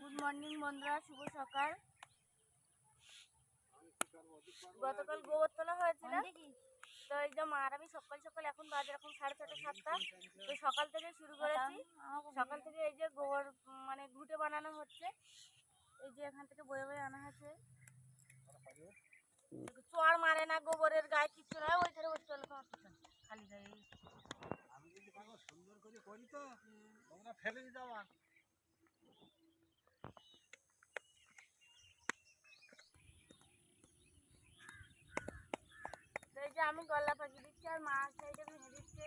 Good morning বন্ধুরা শুভ সকাল। গতকাল গোবর তোলা হয়েছিল তো এই যে মার আমি সকাল সকাল এখন বাজে এখন সাড়ে ছটা সাতটা। তো সকাল থেকে শুরু করেছি। সকাল থেকে এই যে গোবর মানে ঘুটে বানানো হচ্ছে। এই যে এখান থেকে বয়ে বয়ে আনা হচ্ছে চর মারে না গোবরের গায়ে কিচ্ছু নয় ওইখানে ওই চলে খালি গায়ে। আমি যদি সুন্দর করে করি তো তোমরা ফেলে দিতে আমার। এই যে আমি গলা পাখি দিচ্ছি আর মা সাইডে ভেঙে দিচ্ছে।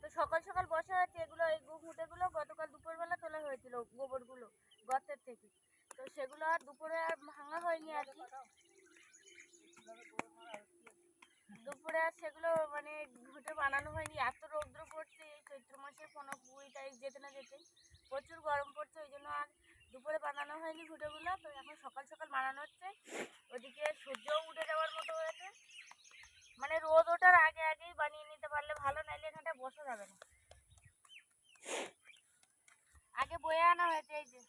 তো সকাল সকাল বসা হয়েছে এগুলো এই ঘুঁটেগুলো গতকাল দুপুরবেলা তোলা হয়েছিল গোবরগুলো গর্তের থেকে। তো সেগুলো আর দুপুরে আর ভাঙা হয়নি আর কি। দুপুরে আর সেগুলো মানে ঘুঁটে বানানো হয়নি। এত রৌদ্র পড়ছে, এই চৈত্র মাসে পনেরো কুড়ি তারিখ যেতে না যেতে প্রচুর গরম পড়ছে, ওই জন্য আর দুপুরে বানানো হয়নি ঘুঁটেগুলো। তো এখন সকাল সকাল বানানো হচ্ছে। ওদিকে সূর্যও উঠে যাওয়ার মতো হয়েছে। মানে রোদ ওঠার আগে আগেই বানিয়ে নিতে পারলে ভালো, নাইলে এখানটা বসা যাবে না। আগে বয়ে আনা হয়েছে, এই যে।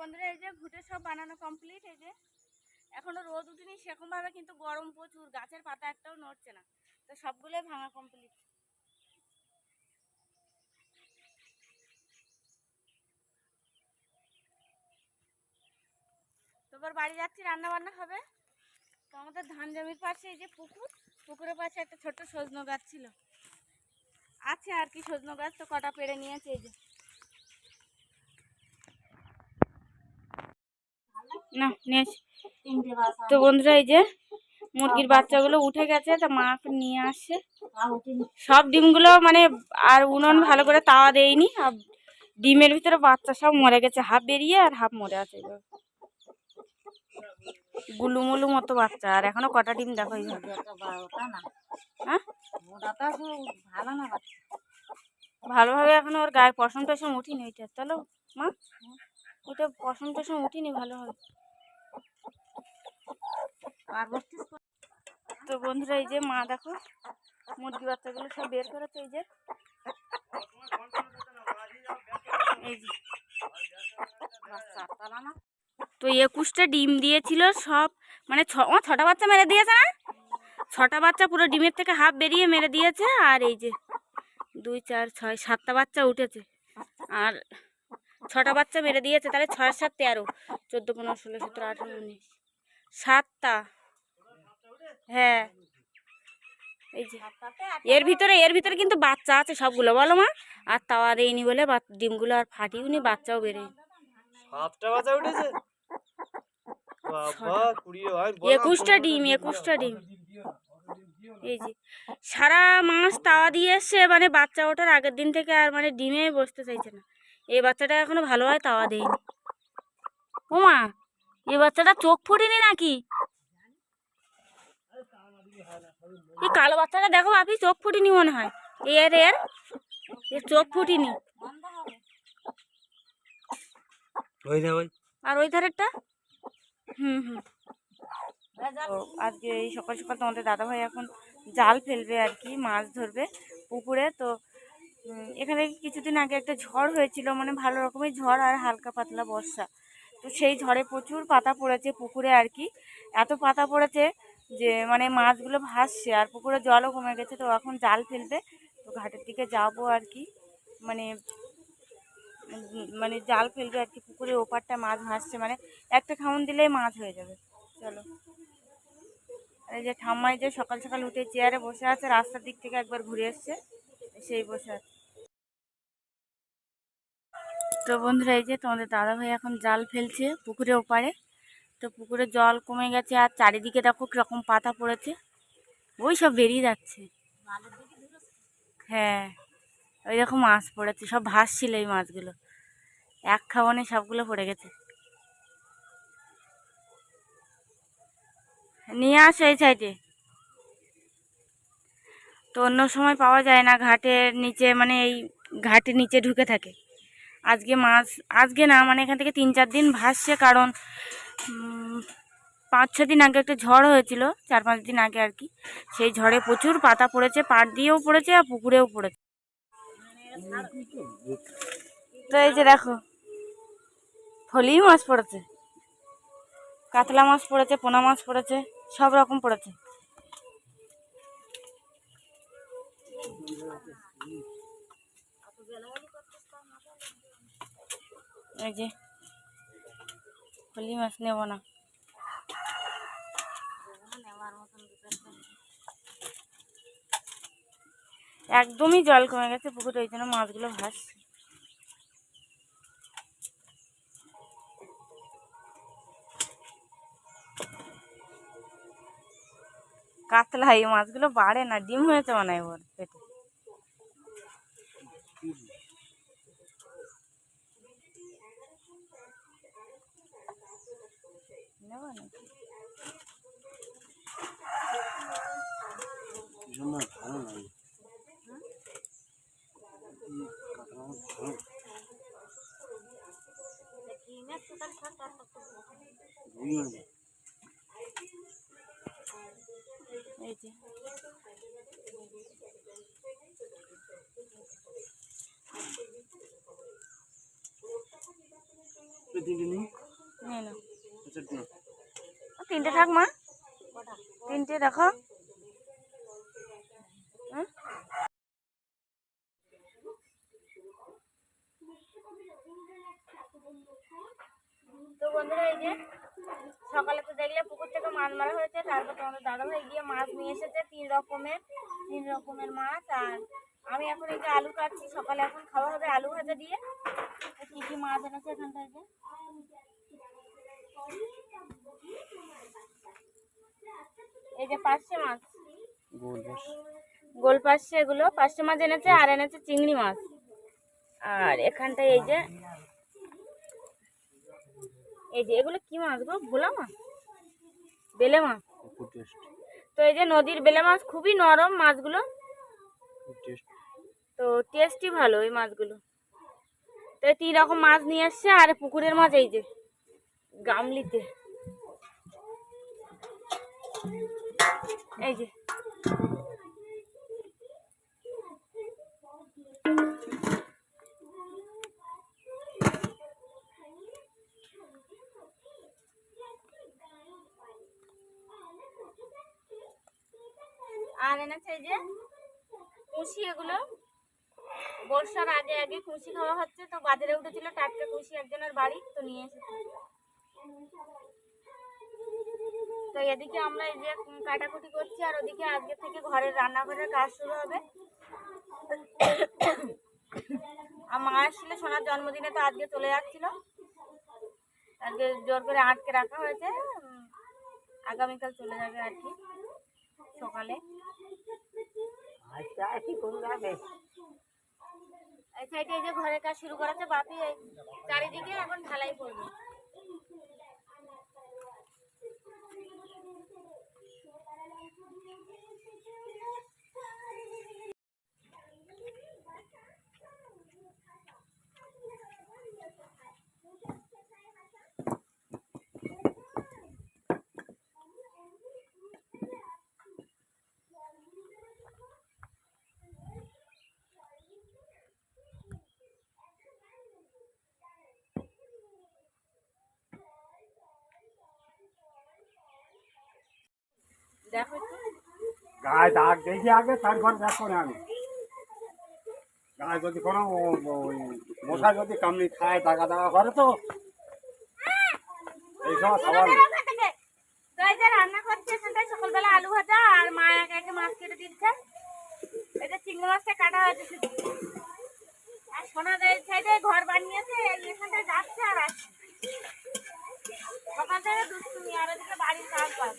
বন্ধুরা, এই যে ঘুটে সব বানানো কমপ্লিট এই যে এখনও রোদ উঠেনি সেরকম ভাবে কিন্তু গরম প্রচুর, গাছের পাতা একটাও নড়ছে না। তো সবগুলোই ভাঙা কমপ্লিট তোবার বাড়ি যাচ্ছি রান্না বান্না হবে। তো আমাদের ধান জমির পাশে এই যে পুকুর, পুকুরের পাশে একটা ছোট্ট সজনো গাছ ছিল। আছে আর কি সজনো গাছ, তো কটা পেড়ে নিয়েছে এই যে। না নিয়ে তো বন্ধুরা এই যে মুরগির বাচ্চাগুলো উঠে গেছে তা মা নিয়ে আসে। সব ডিমগুলো মানে আর উনুন ভালো করে তাওয়া দেয়নি আর ডিমের ভিতরে বাচ্চা সব মরে গেছে হাফ বেরিয়ে আর হাফ মরে আছে। গুলুমুলু মতো বাচ্চা আর এখনও কটা ডিম দেখো হ্যাঁ? ভালোভাবে এখনও ওর গায়ে পশম টসম উঠিনি ওইটা। চলো মা। ওইটা পশম টসম উঠিনি ভালোভাবে তো বন্ধুরা, এই যে মা দেখো, মুরগি বাচ্চাগুলো সব বের করেছে, এই যে। এই যে। তো একুশটা ডিম দিয়েছিল সব মানে ছ ও ছটা বাচ্চা মেরে দিয়েছে না? ছটা বাচ্চা পুরো ডিমের থেকে হাফ বেরিয়ে মেরে দিয়েছে, আর এই যে দুই, চার, ছয়, সাতটা বাচ্চা উঠেছে। আর ছটা বাচ্চা মেরে দিয়েছে তাহলে ছয় সাত তেরো। চোদ্দ পনেরো ষোলো সতেরো আঠেরো উনিশ। সাতটা। হ্যাঁ। এই যে। এর ভিতরে এর ভিতরে কিন্তু বাচ্চা আছে সবগুলো বলো মা। আর তাওয়া দেয়নি বলে ডিমগুলো আর ফাটিওনি বাচ্চাও বেরোয়নি। সাতটা বাজা উঠেছে? বাবা কুড়ি হয় বলো না, একুশটা ডিম একুশটা ডিম। এই যে। সারা মাস তাওয়া দিয়ে এসছে মানে বাচ্চা ওঠার আগের দিন থেকে আর মানে ডিমে বসতে চাইছে না। এই বাচ্চাটা এখনও ভালো হয় তাওয়া দেয়নি। ও মা এই বাচ্চাটা চোখ ফুটেনি নাকি? এই কালো বাচ্চাটা দেখো আপনি চোখ ফুটিনি মনে হয়। এর এর এর চোখ ফুটিনি। আর ওই ধারেরটা? হুম হুম। আজকে এই সকাল সকাল তোমাদের দাদাভাই এখন জাল ফেলবে আর কি মাছ ধরবে পুকুরে তো এখানে কিছুদিন আগে একটা ঝড় হয়েছিল মানে ভালো রকমের ঝড় আর হালকা পাতলা বর্ষা। তো সেই ঝড়ে প্রচুর পাতা পড়েছে পুকুরে আর কি। এত পাতা পড়েছে যে মানে মাছগুলো ভাসছে আর পুকুরে জলও কমে গেছে, তো এখন জাল ফেলবে। তো ঘাটের দিকে যাব আর কি। মানে মানে জাল ফেলবে আর কি পুকুরের ওপারটা মাছ ভাসছে। মানে একটা খাউন দিলেই মাছ হয়ে যাবে। চলো। আর এই যে ঠাম্মাই যে সকাল সকাল উঠে চেয়ারে বসে আছে, রাস্তার দিক থেকে একবার ঘুরে এসছে, সেই বসে আছে। তো বন্ধুরা, এই যে তোমাদের দাদা ভাই এখন জাল ফেলছে পুকুরে ওপারে। তো পুকুরে জল কমে গেছে আর চারিদিকে দেখো কীরকম পাতা পড়েছে। ওই সব বেরিয়ে যাচ্ছে। হ্যাঁ ওই রকম মাছ পড়েছে, সব ভাসছিল এই মাছগুলো। এক খাওয়ানে সবগুলো পড়ে গেছে। নিয়ে আসো এই সাইডে। তো অন্য সময় পাওয়া যায় না, ঘাটের নিচে মানে এই ঘাটের নিচে ঢুকে থাকে। আজকে মাছ, আজকে না মানে এখান থেকে তিন চার দিন ভাসছে কারণ পাঁচ ছ দিন আগে একটা ঝড় হয়েছিল, চার পাঁচ দিন আগে আর কি। সেই ঝড়ে প্রচুর পাতা পড়েছে, পাট দিয়েও পড়েছে আর পুকুরেও পড়েছে। তো এই যে দেখো ফলি মাছ পড়েছে, কাতলা মাছ পড়েছে, পোনা মাছ পড়েছে, সব রকম পড়েছে। এই যে ফলি মাছ নেব না একদমই জল কমে গেছে পুকুরে ওই জন্য মাছগুলো ভাসছে কাতলা এই মাছগুলো বাড়ে না ডিম হয়েছে মনে হয় ওর পেটে নেব নাকি? জন্য ভালো লাগে কাতলা মাছ ভালো বুঝলি না? এই যে তিনটে আচ্ছা তিনটে থাক মা। তিনটে দেখো। তো বন্ধুরা এই যে সকালে তো দেখলে পুকুর থেকে মাছ মারা হয়েছে তারপর তোমাদের দাদা ভাই গিয়ে মাছ নিয়ে এসেছে তিন রকমের তিন রকমের মাছ আর আমি এখন এই যে আলু কাটছি সকালে এখন খাওয়া হবে আলু ভাজা দিয়ে। কি কি মাছ এনেছে এখান থেকে? এই যে পার্শে মাছ। গোল পার্শে এগুলো। পার্শে মাছ এনেছে আর এনেছে চিংড়ি মাছ। আর এখানটায় এই যে এই যে এগুলো কি মাছ গো? ভোলা মাছ? বেলে মাছ? তো এই যে নদীর বেলে মাছ খুবই নরম মাছগুলো। তো টেস্টই ভালো এই মাছগুলো। তো তিন রকম মাছ নিয়ে এসছে আর পুকুরের মাছ এই যে, গামলিতে। এই যে। আর এনেছে এই যে কুশি এগুলো। বর্ষার আগে আগে কুশি খাওয়া হচ্ছে, তো বাজারে উঠেছিল টাটকা কুশি একজনের বাড়ি, তো নিয়ে এসেছে। তো এদিকে আমরা এই যে কাটাকুটি করছি, আর ওদিকে আজকে থেকে ঘরের রান্নাঘরের কাজ শুরু হবে। আর মা আসছিল সোনার জন্মদিনে তো আজকে চলে যাচ্ছিল। আজকে জোর করে আটকে রাখা হয়েছে আগামীকাল চলে যাবে আর কি, সকালে। আচ্ছা কি কোন এই সাইডে এই যে ঘরের কাজ শুরু করেছে বাপি চারিদিকে এখন ঢালাই করবে গায়ে দাগ দেখি আগে তারপর দেখ করে আমি। আর যদি কোনো মশা যদি কামড়ি খায় টাকা দেওয়া করে তো। এই সময় রান্না করছে সকালবেলা আলু ভাজা আর মা একে একে মাছ কেটে দিচ্ছে। যে চিংড়ি মাছটা কাটা হয়েছে আর সোনাদের সাইডে ঘর বানিয়েছে এই যাচ্ছে আর আসছে। সকাল থেকে দুষ্টুমি আর ওদিকে বাড়ির কাজ বাজ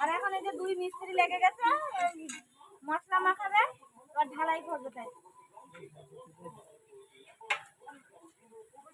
আর এখন এই যে দুই মিস্ত্রি লেগে গেছে মশলা মাখাবে আর ঢালাই করবে তাই।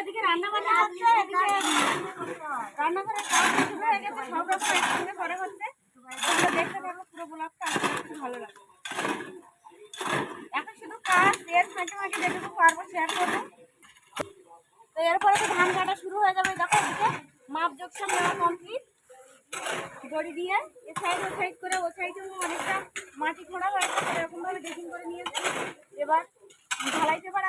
ওদিকে রান্না বান্না হচ্ছে শুরু হয়ে গেছে, সব রকম একসঙ্গে করে দেখতে পারব পুরো ব্লগটা করছি ভালো লাগবে এখন শুধু কাজ এর ফাঁকে ফাঁকে যেটুকু পারব শেয়ার করব। তো এরপরে তো ধান কাটা শুরু হয়ে যাবে, দেখো এদিকে মাপ যোগসাম নেওয়া কমপ্লিট দড়ি দিয়ে এ সাইড ও সাইড করে, ও সাইডে অনেকটা মাটি খোঁড়া হয়েছে এরকম ভাবে ড্রেসিং করে নিয়েছে। এবার ঢালাইতে পারে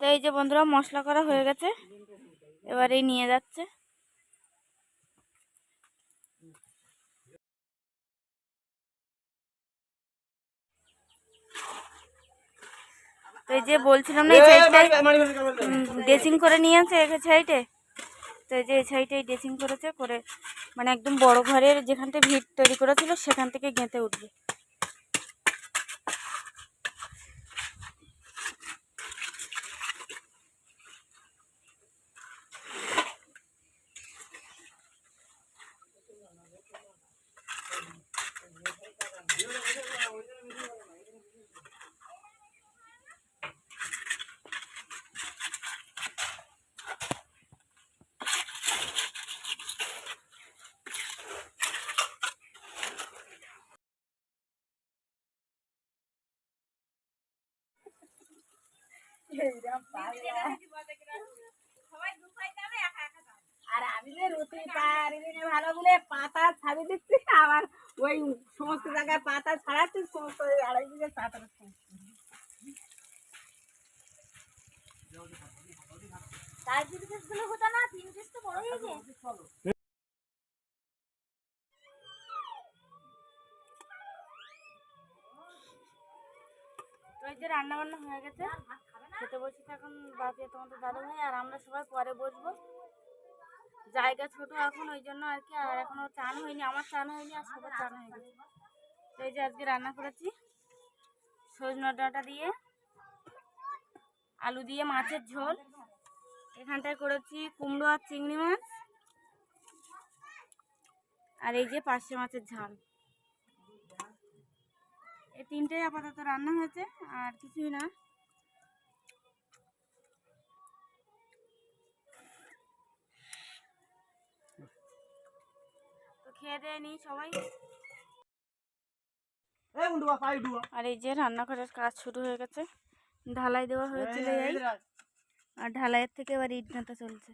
তো এই যে বন্ধুরা মশলা করা হয়ে গেছে। এবার নিয়ে যাচ্ছে। তো এই যে বলছিলাম না এই সাইডটাই ড্রেসিং করে নিয়েছে এক সাইডে। তো এই যে এই সাইডে ড্রেসিং করেছে করে মানে একদম বড় ঘরের যেখানটা ভিড় তৈরি করেছিল সেখান থেকে গেঁথে উঠবে। আর আমি যে রুটি পারি না ভালো বলে পাতা ছাড়ি দিচ্ছি আবার ওই সমস্ত জায়গায় পাতা ছাড়াচ্ছি, সমস্ত আড়াই পাতা তিন পিস বড় হয়ে গেছে এই যে রান্না বান্না হয়ে গেছে। খেতে বসেছে এখন বাকি তোমাদের দাদু ভাই আর আমরা সবাই পরে বসবো। জায়গা ছোট এখন, ওই জন্য আর কি, আর এখনও চান হয়নি, আমার চান হয়নি আর সবার চান হয়ে গেছে। এই যে আজকে রান্না করেছি, সজনা ডাঁটা দিয়ে, আলু দিয়ে মাছের ঝোল। এখানটায় করেছি কুমড়ো আর চিংড়ি মাছ। আর এই যে পার্শে মাছের ঝাল। এই তিনটেই আপাতত রান্না হয়েছে আর কিছুই না। তো খেয়ে দেয় নি সবাই। আর এই যে রান্নাঘরের কাজ শুরু হয়ে গেছে। ঢালাই দেওয়া হয়েছিল এই আর ঢালাইয়ের থেকে এবার ইট গাঁথা চলছে।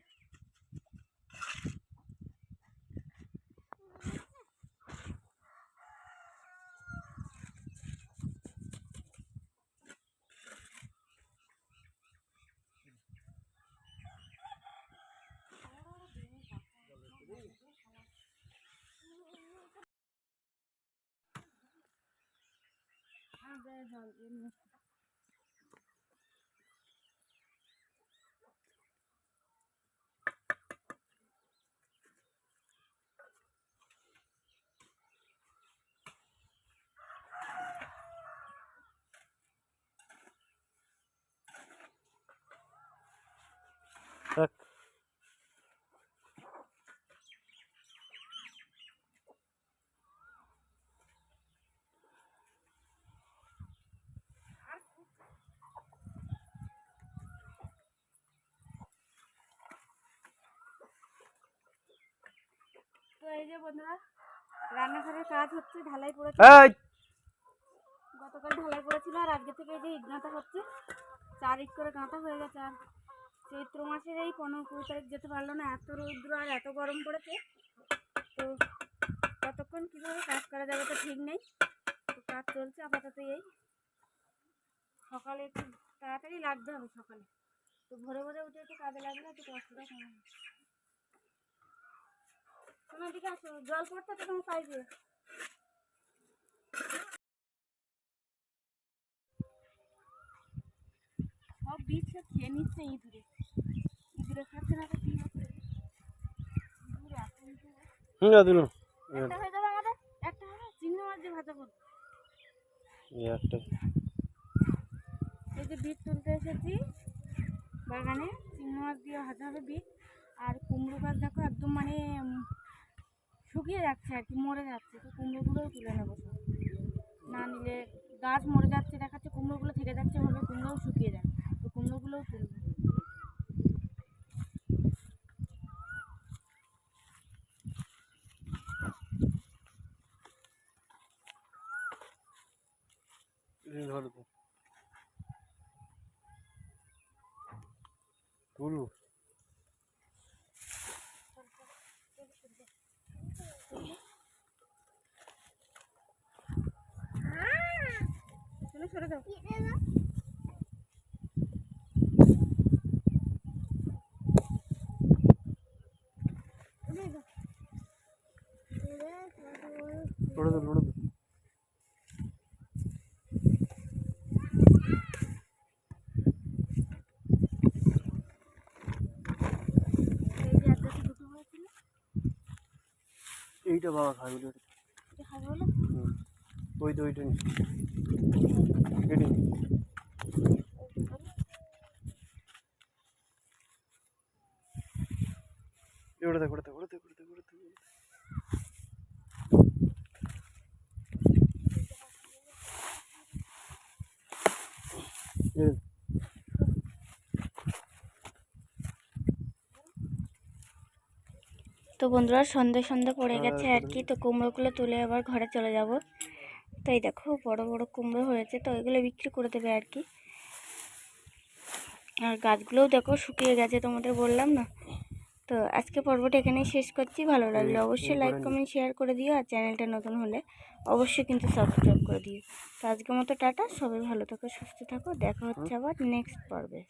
hal. তো এই যে বন্ধুরা রান্নাঘরের কাজ হচ্ছে ঢালাই পড়েছে। গতকাল ঢালাই পড়েছিল আর আজকে থেকে এই যে ইট গাঁথা হচ্ছে চার ইট করে গাঁথা হয়ে গেছে। আর চৈত্র মাসের এই পনেরো কুড়ি তারিখ যেতে পারল না এত রৌদ্র আর এত গরম পড়েছে। তো কতক্ষণ কীভাবে কাজ করা যাবে তো ঠিক নেই তো কাজ চলছে আপাতত এই। সকালে একটু তাড়াতাড়ি লাগতে হবে সকালে। তো ভোরে ভোরে উঠে একটু কাজে লাগলে একটু কষ্টটা কম দিকে আসো জল পড়তে তো তোমার পাইবে সব বীজ খেয়ে নিচ্ছে ইঁদুরে। ইঁদুরে খাচ্ছে না তো কি হচ্ছে। হুম একটা হয়ে যাবে আমাদের? একটা হবে? চিংড়ি মাছ দিয়ে ভাজা করব। একটা। এই যে বিট তুলতে এসেছি। বাগানে চিংড়ি মাছ দিয়ে ভাজা হবে বিট আর কুমড়ো গাছ দেখো একদম মানে শুকিয়ে যাচ্ছে আর কি, মরে যাচ্ছে। তো কুমড়োগুলোও তুলে নেব। না নিলে গাছ মরে যাচ্ছে, দেখাচ্ছে কুমড়োগুলো থেকে যাচ্ছে, ভাবে কুমড়োও শুকিয়ে যায় তো কুমড়োগুলোও তুলবো ধরো তো তুলু চলো সরে দাও। পড়ে তো পড়ে তো এই যে একটা দুটো হয়েছিল এইটা বাবা খাই খাবে ওই তো ওইটা তো বন্ধুরা সন্ধে সন্ধে পড়ে গেছে আর কি তো কুমড়োগুলো তুলে আবার ঘরে চলে যাব। তো এই দেখো বড় বড় কুমড়ো হয়েছে তো এগুলো বিক্রি করে দেবে আর কি। আর গাছগুলোও দেখো শুকিয়ে গেছে তোমাদের বললাম না। তো আজকে পর্বটা এখানেই শেষ করছি ভালো লাগলে অবশ্যই লাইক কমেন্ট শেয়ার করে দিও আর চ্যানেলটা নতুন হলে অবশ্যই কিন্তু সাবস্ক্রাইব করে দিও। তো আজকের মতো টাটা সবাই ভালো থাকো সুস্থ থাকো দেখা হচ্ছে আবার নেক্সট পর্বে।